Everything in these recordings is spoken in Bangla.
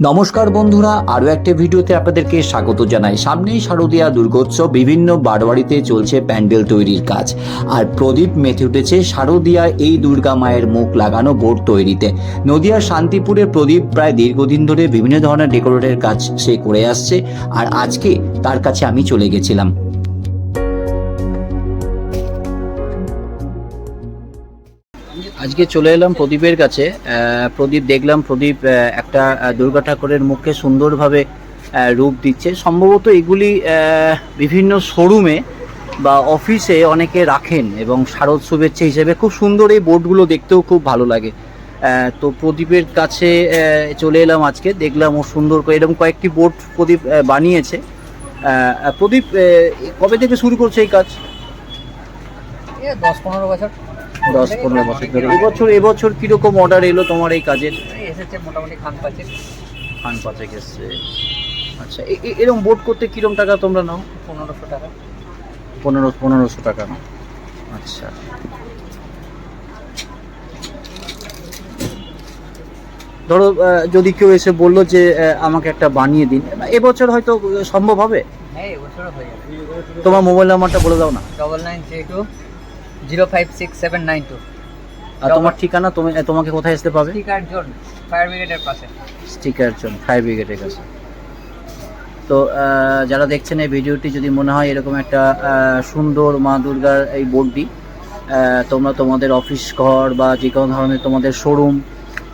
নমস্কার বন্ধুরা, আরও একটা ভিডিওতে আপনাদেরকে স্বাগত জানাই। সামনেই শারদীয়া দুর্গোৎসব, বিভিন্ন বারোয়ারিতে চলছে প্যান্ডেল তৈরির কাজ। আর প্রদীপ মেতে উঠেছে শারদীয়া এই দুর্গা মায়ের মুখ লাগানো বোর্ড তৈরিতে। নদিয়ার শান্তিপুরে প্রদীপ প্রায় দীর্ঘদিন ধরে বিভিন্ন ধরনের ডেকোরেটের কাজ সে করে আসছে। আর আজকে তার কাছে আমি চলে গেছিলাম। আজকে চলে এলাম প্রদীপের কাছে। প্রদীপ দেখলাম, প্রদীপ একটা দুর্গা ঠাকুরের মুখে সুন্দরভাবে রূপ দিচ্ছে। সম্ভবত এগুলি বিভিন্ন শোরুমে বা অফিসে অনেকে রাখেন এবং শারদ শুভেচ্ছা হিসেবে খুব সুন্দর এই বোর্ডগুলো দেখতেও খুব ভালো লাগে। তো প্রদীপের কাছে চলে এলাম আজকে। দেখলাম ও সুন্দর করে, এরকম কয়েকটি বোর্ড প্রদীপ বানিয়েছে। প্রদীপ কবে থেকে শুরু করছে এই কাজ? দশ পনেরো বছর। দশ পনেরো বছর ধরে। এবছর এবছর কীরকম অর্ডার এলো তোমার এই কাজের? এসেছে মোটামুটি খান পাচ্ছে খান পাঁচেক এসছে। আচ্ছা এরকম বোট করতে কীরকম টাকা তোমরা নাও? পনেরোশো টাকা। পনেরো পনেরোশো টাকা নাও। আচ্ছা। ধরো যদি কেউ এসে বলল যে আমাকে একটা বানিয়ে দিন এবছর হয়তো সম্ভব হবে? হ্যাঁ হয়ে যাবে। তোমার মোবাইল নাম্বারটা বলে দাও না। Double nine three two zero five six seven nine two. আর তোমার ঠিকানা? তুমি তোমাকে কোথায় আসতে পাবে? স্টিকার জোন ফায়ার ব্রিগেডের পাশে। স্টিকার জন্য ফায়ার ব্রিগেডের কাছে। তো যারা দেখছেন এই ভিডিওটি যদি মনে হয় এরকম একটা সুন্দর মা দুর্গার এই বোর্ডটি তোমরা তোমাদের অফিস ঘর বা যে কোনো ধরনের তোমাদের শোরুম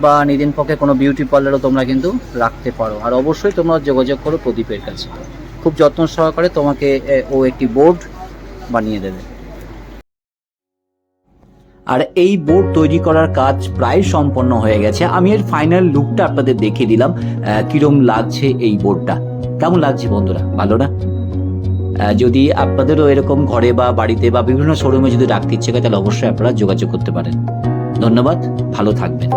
বা নিদিন পক্ষে কোনো বিউটি পার্লারও তোমরা কিন্তু রাখতে পারো। আর অবশ্যই তোমরা যোগাযোগ করো প্রদীপের কাছে। খুব যত্ন সহকারে তোমাকে ও একটি বোর্ড বানিয়ে দেবে। আর এই বোর্ড তৈরি করার কাজ প্রায় সম্পন্ন হয়ে গেছে। আমি এর ফাইনাল লুকটা আপনাদের দেখিয়ে দিলাম। কিরম লাগছে এই বোর্ডটা কেমন লাগছে বন্ধুরা? ভালো না? যদি আপনাদেরও এরকম ঘরে বা বাড়িতে বা বিভিন্ন শোরুমে যদি রাখতে ইচ্ছে করে, তাহলে অবশ্যই আপনারা যোগাযোগ করতে পারেন। ধন্যবাদ, ভালো থাকবেন।